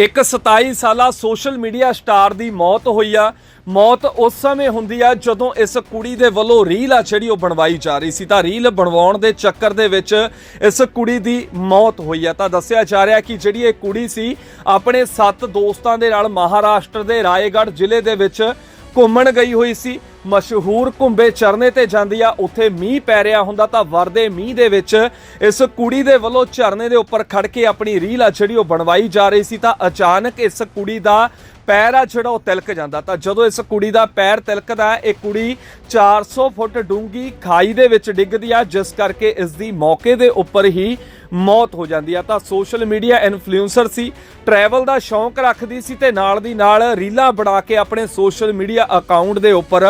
ਇੱਕ 27 ਸਾਲਾ social media star ਦੀ ਮੌਤ ਹੋਈ ਆ। ਮੌਤ ਉਸ ਸਮੇਂ ਹੁੰਦੀ ਆ ਜਦੋਂ ਇਸ ਕੁੜੀ ਦੇ ਵੱਲੋਂ ਰੀਲ ਆ ਜਿਹੜੀ ਉਹ ਬਣਵਾਈ ਜਾ ਰਹੀ ਸੀ। ਤਾਂ ਰੀਲ ਬਣਵਾਉਣ ਦੇ ਚੱਕਰ ਦੇ ਵਿੱਚ ਇਸ ਕੁੜੀ ਦੀ ਮੌਤ ਹੋਈ ਆ। ਤਾਂ ਦੱਸਿਆ ਜਾ ਰਿਹਾ ਕਿ ਜਿਹੜੀ ਇਹ ਕੁੜੀ ਸੀ, ਆਪਣੇ ਸੱਤ ਦੋਸਤਾਂ ਦੇ ਨਾਲ ਮਹਾਰਾਸ਼ਟਰ ਦੇ ਰਾਏਗੜ੍ਹ ਜ਼ਿਲ੍ਹੇ ਦੇ ਵਿੱਚ ਘੁੰਮਣ ਗਈ ਹੋਈ ਸੀ। ਮਸ਼ਹੂਰ ਘੁੰਬੇ ਚਰਨੇ ਤੇ ਜਾਂਦੀ ਆ, ਉੱਥੇ ਮੀਂਹ ਪੈ ਰਿਹਾ ਹੁੰਦਾ ਤਾਂ ਵਰਦੇ ਮੀਂਹ ਦੇ ਵਿੱਚ ਇਸ ਕੁੜੀ ਦੇ ਵੱਲੋਂ ਝਰਨੇ ਦੇ ਉੱਪਰ ਖੜ ਕੇ ਆਪਣੀ ਰੀਲ ਆ ਜਿਹੜੀ ਉਹ ਬਣਵਾਈ ਜਾ ਰਹੀ ਸੀ ਤਾਂ ਅਚਾਨਕ ਇਸ ਕੁੜੀ ਦਾ ਪੈਰ ਆ ਜਿਹੜਾ ਉਹ ਤਿਲਕ ਜਾਂਦਾ। ਤਾਂ ਜਦੋਂ ਇਸ ਕੁੜੀ ਦਾ ਪੈਰ ਤਿਲਕਦਾ ਇਹ ਕੁੜੀ 400 ਫੁੱਟ ਡੂੰਗੀ ਖਾਈ ਦੇ ਵਿੱਚ ਡਿੱਗਦੀ ਆ, ਜਿਸ ਕਰਕੇ ਇਸ ਦੀ ਮੌਕੇ ਦੇ ਉੱਪਰ ਹੀ ਮੌਤ ਹੋ ਜਾਂਦੀ ਆ। ਤਾਂ ਸੋਸ਼ਲ ਮੀਡੀਆ ਇਨਫਲੂਐਂਸਰ ਸੀ, ਟਰੈਵਲ ਦਾ ਸ਼ੌਂਕ ਰੱਖਦੀ ਸੀ ਤੇ ਨਾਲ ਦੀ ਨਾਲ ਰੀਲਾਂ ਬਣਾ ਕੇ ਆਪਣੇ ਸੋਸ਼ਲ ਮੀਡੀਆ ਅਕਾਊਂਟ ਦੇ ਉੱਪਰ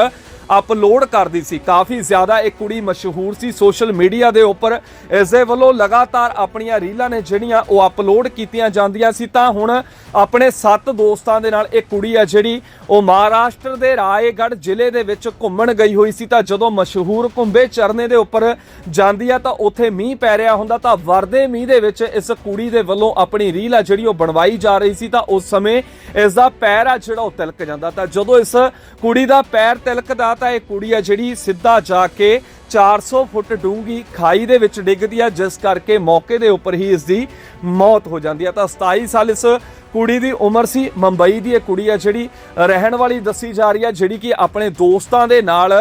ਅਪਲੋਡ ਕਰਦੀ ਸੀ। ਕਾਫੀ ਜ਼ਿਆਦਾ ਇਹ ਕੁੜੀ ਮਸ਼ਹੂਰ ਸੀ ਸੋਸ਼ਲ ਮੀਡੀਆ ਦੇ ਉੱਪਰ। ਇਸ ਦੇ ਵੱਲੋਂ ਲਗਾਤਾਰ ਆਪਣੀਆਂ ਰੀਲਾਂ ਨੇ ਜਿਹੜੀਆਂ ਉਹ ਅਪਲੋਡ ਕੀਤੀਆਂ ਜਾਂਦੀਆਂ ਸੀ। ਤਾਂ ਹੁਣ ਆਪਣੇ ਸੱਤ ਦੋਸਤਾਂ ਦੇ ਨਾਲ ਇਹ ਕੁੜੀ ਆ ਜਿਹੜੀ ਉਹ ਮਹਾਰਾਸ਼ਟਰ ਦੇ ਰਾਏਗੜ੍ਹ ਜ਼ਿਲ੍ਹੇ ਦੇ ਵਿੱਚ ਘੁੰਮਣ ਗਈ ਹੋਈ ਸੀ। ਤਾਂ ਜਦੋਂ ਮਸ਼ਹੂਰ ਘੁੰਬੇ ਚਰਨੇ ਦੇ ਉੱਪਰ ਜਾਂਦੀ ਆ ਤਾਂ ਉੱਥੇ ਮੀਂਹ ਪੈ ਰਿਹਾ ਹੁੰਦਾ। ਤਾਂ ਵਰਦੇ ਮੀਂਹ ਦੇ ਵਿੱਚ ਇਸ ਕੁੜੀ ਦੇ ਵੱਲੋਂ ਆਪਣੀ ਰੀਲ ਆ ਜਿਹੜੀ ਉਹ ਬਣਵਾਈ ਜਾ ਰਹੀ ਸੀ। ਤਾਂ ਉਸ ਸਮੇਂ ਇਸ ਦਾ ਪੈਰ ਆ ਜਿਹੜਾ ਉਹ ਤਿਲਕ ਜਾਂਦਾ। ਤਾਂ ਜਦੋਂ ਇਸ ਕੁੜੀ ਦਾ ਪੈਰ ਤਿਲਕਦਾ ਤਾਂ ਇਹ ਕੁੜੀ ਆ ਜਿਹੜੀ ਸਿੱਧਾ ਜਾ ਕੇ 400 ਫੁੱਟ ਡੂੰਗੀ ਖਾਈ ਦੇ ਵਿੱਚ ਡਿੱਗਦੀ ਆ, ਜਿਸ ਕਰਕੇ ਮੌਕੇ ਦੇ ਉੱਪਰ ਹੀ ਇਸ ਦੀ ਮੌਤ ਹੋ ਜਾਂਦੀ ਆ। ਤਾਂ 27 ਸਾਲ ਇਸ ਕੁੜੀ ਦੀ ਉਮਰ ਸੀ। ਮੁੰਬਈ ਦੀ ਇਹ ਕੁੜੀ ਆ ਜਿਹੜੀ ਰਹਿਣ ਵਾਲੀ ਦੱਸੀ ਜਾ ਰਹੀ ਆ, ਜਿਹੜੀ ਕਿ ਆਪਣੇ ਦੋਸਤਾਂ ਦੇ ਨਾਲ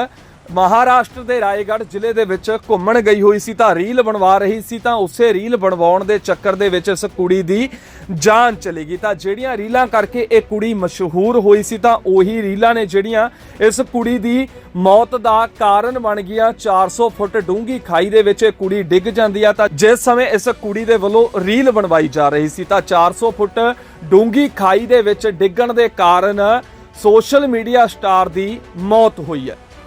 ਮਹਾਰਾਸ਼ਟਰ ਦੇ ਰਾਏਗੜ੍ਹ ਜ਼ਿਲ੍ਹੇ ਦੇ ਵਿੱਚ ਘੁੰਮਣ ਗਈ ਹੋਈ ਸੀ, ਤਾਂ ਰੀਲ ਬਣਵਾ ਰਹੀ ਸੀ, ਤਾਂ ਉਸੇ ਰੀਲ ਬਣਵਾਉਣ ਦੇ ਚੱਕਰ ਦੇ ਵਿੱਚ ਇਸ ਕੁੜੀ ਦੀ ਜਾਨ ਚਲੀ ਗਈ। ਤਾਂ ਜਿਹੜੀਆਂ ਰੀਲਾਂ ਕਰਕੇ ਇਹ ਕੁੜੀ ਮਸ਼ਹੂਰ ਹੋਈ ਸੀ, ਤਾਂ ਉਹੀ ਰੀਲਾਂ ਨੇ ਜਿਹੜੀਆਂ ਇਸ ਕੁੜੀ ਦੀ ਮੌਤ ਦਾ ਕਾਰਨ ਬਣ ਗਈਆਂ। 400 ਫੁੱਟ ਡੂੰਗੀ ਖਾਈ ਦੇ ਵਿੱਚ ਇਹ ਕੁੜੀ ਡਿੱਗ ਜਾਂਦੀ ਆ, ਤਾਂ ਜਿਸ ਸਮੇਂ ਇਸ ਕੁੜੀ ਦੇ ਵੱਲੋਂ ਰੀਲ ਬਣਵਾਈ ਜਾ ਰਹੀ ਸੀ, ਤਾਂ 400 ਫੁੱਟ ਡੂੰਗੀ ਖਾਈ ਦੇ ਵਿੱਚ ਡਿੱਗਣ ਦੇ ਕਾਰਨ ਸੋਸ਼ਲ ਮੀਡੀਆ ਸਟਾਰ ਦੀ ਮੌਤ ਹੋਈ ਹੈ।